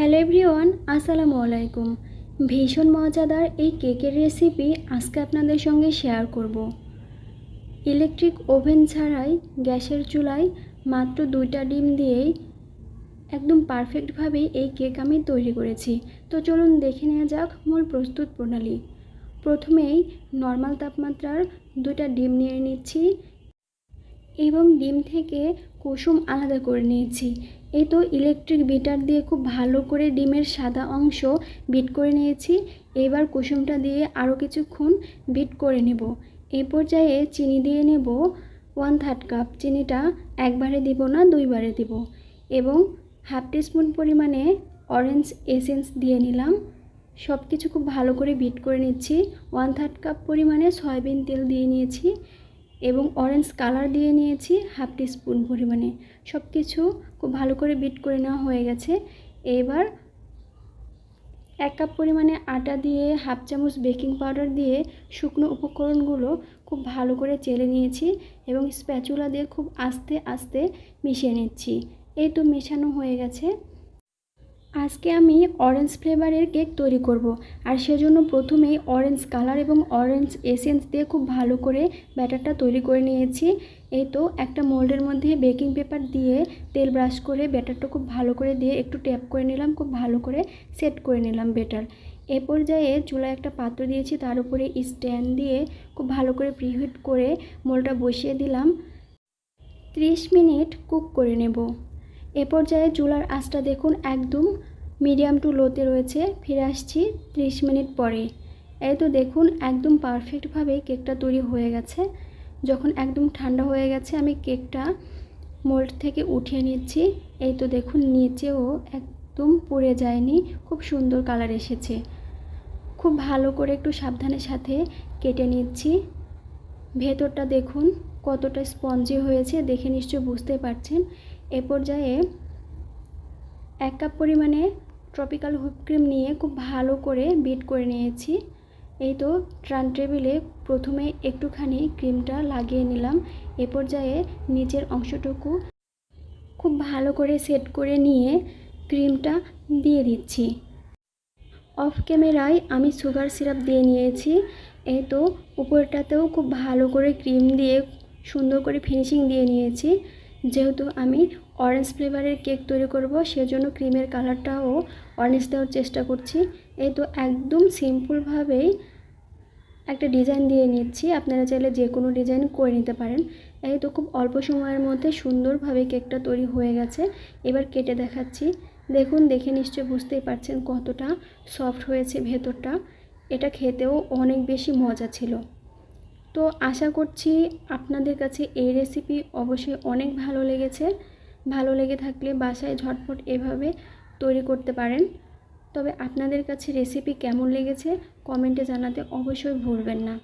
Hello everyone, আসসালামু আলাইকুম। ভীষণ মজাদার এই কেকের রেসিপি আজকে আপনাদের সঙ্গে শেয়ার করব। ইলেকট্রিক ওভেন ছাড়াই গ্যাসের চুলায় মাত্র দুইটা ডিম দিয়েই একদম পারফেক্টভাবে এই কেক আমি তৈরি করেছি। তো চলুন দেখে নেওয়া যাক মূল প্রস্তুত প্রণালী। প্রথমেই নর্মাল তাপমাত্রার দুইটা ডিম নিয়ে নিচ্ছি। এবং ডিম থেকে কুসুম আলাদা করে নিয়েছি। এই তো ইলেকট্রিক বিটার দিয়ে খুব ভালো করে ডিমের সাদা অংশ বিট করে নিয়েছি। এবার কুসুমটা দিয়ে আরও কিছুক্ষণ বিট করে নেব। এই পর্যায়ে চিনি দিয়ে নেব ওয়ান থার্ড কাপ চিনিটা একবারে দিব না, দুইবারে দিব। এবং হাফ টিস্পুন পরিমাণে অরেঞ্জ এসেন্স দিয়ে নিলাম। সব কিছু খুব ভালো করে বিট করে নিচ্ছি। ওয়ান থার্ড কাপ পরিমাণে সয়াবিন তেল দিয়ে নিয়েছি। এবং অরেঞ্জ কালার দিয়ে নিয়েছি হাফ স্পুন পরিমাণে। সব কিছু খুব ভালো করে বিট করে নেওয়া হয়ে গেছে। এবার এক কাপ পরিমাণে আটা দিয়ে হাফ চামচ বেকিং পাউডার দিয়ে শুকনো উপকরণগুলো খুব ভালো করে চেলে নিয়েছি এবং স্প্যাচুলা দিয়ে খুব আস্তে আস্তে মিশিয়ে নিচ্ছি। এই তো মেশানো হয়ে গেছে। আজকে আমি অরেঞ্জ ফ্লেভারের কেক তৈরি করব। আর সেজন্য প্রথমেই অরেঞ্জ কালার এবং অরেঞ্জ এসেন্স দিয়ে খুব ভালো করে ব্যাটারটা তৈরি করে নিয়েছি। এই তো একটা মোল্ডের মধ্যে বেকিং পেপার দিয়ে তেল ব্রাশ করে ব্যাটারটা খুব ভালো করে দিয়ে একটু ট্যাপ করে নিলাম, খুব ভালো করে সেট করে নিলাম ব্যাটার এ পর্যায়ে চুলায় একটা পাত্র দিয়েছি, তার উপরে স্ট্যান্ড দিয়ে খুব ভালো করে প্রিহিট করে মোলটা বসিয়ে দিলাম। 30 মিনিট কুক করে নেব। এ পর্যায়ে চুলার আঁচটা দেখুন একদম মিডিয়াম টু লোতে রয়েছে। ফিরে আসছি 30 মিনিট পরে। এই তো দেখুন একদম পারফেক্টভাবে কেকটা তৈরি হয়ে গেছে। যখন একদম ঠান্ডা হয়ে গেছে, আমি কেকটা মোল্ড থেকে উঠিয়ে নিচ্ছি। এই তো দেখুন নিচেও একদম পুড়ে যায়নি, খুব সুন্দর কালার এসেছে। খুব ভালো করে একটু সাবধানের সাথে কেটে নিচ্ছি। ভেতরটা দেখুন কতটা স্পঞ্জি হয়েছে, দেখে নিশ্চয় বুঝতে পারছেন। এ পর্যায়ে এক কাপ পরিমাণে ট্রপিক্যাল হুইপ ক্রিম নিয়ে খুব ভালো করে বিট করে নিয়েছি। এই তো ট্রান টেবিলে প্রথমে একটুখানি ক্রিমটা লাগিয়ে নিলাম। এ পর্যায়ে নিচের অংশটুকু খুব ভালো করে সেট করে নিয়ে ক্রিমটা দিয়ে দিচ্ছি। অফ ক্যামেরায় আমি সুগার সিরাপ দিয়ে নিয়েছি। এই তো উপরটাতেও খুব ভালো করে ক্রিম দিয়ে সুন্দর করে ফিনিশিং দিয়ে নিয়েছি। যেহেতু আমি অরেঞ্জ ফ্লেভারের কেক তৈরি করব, সেজন্য ক্রিমের কালারটাও অরেঞ্জ দেওয়ার চেষ্টা করছি। এই তো একদম সিম্পলভাবেই একটা ডিজাইন দিয়ে নিচ্ছি। আপনারা চাইলে যে কোনো ডিজাইন করে নিতে পারেন। এই তো খুব অল্প সময়ের মধ্যে সুন্দরভাবে কেকটা তৈরি হয়ে গেছে। এবার কেটে দেখাচ্ছি। দেখুন, দেখে নিশ্চয়ই বুঝতেই পারছেন কতটা সফট হয়েছে ভেতরটা। এটা খেতেও অনেক বেশি মজা ছিল। তো আশা করছি আপনাদের কাছে এই রেসিপি অবশ্যই অনেক ভালো লেগেছে। ভালো লেগে থাকলে বাসায় ঝটপট এভাবে তৈরি করতে পারেন। তবে আপনাদের কাছে রেসিপি কেমন লেগেছে কমেন্টে জানাতে অবশ্যই ভুলবেন না।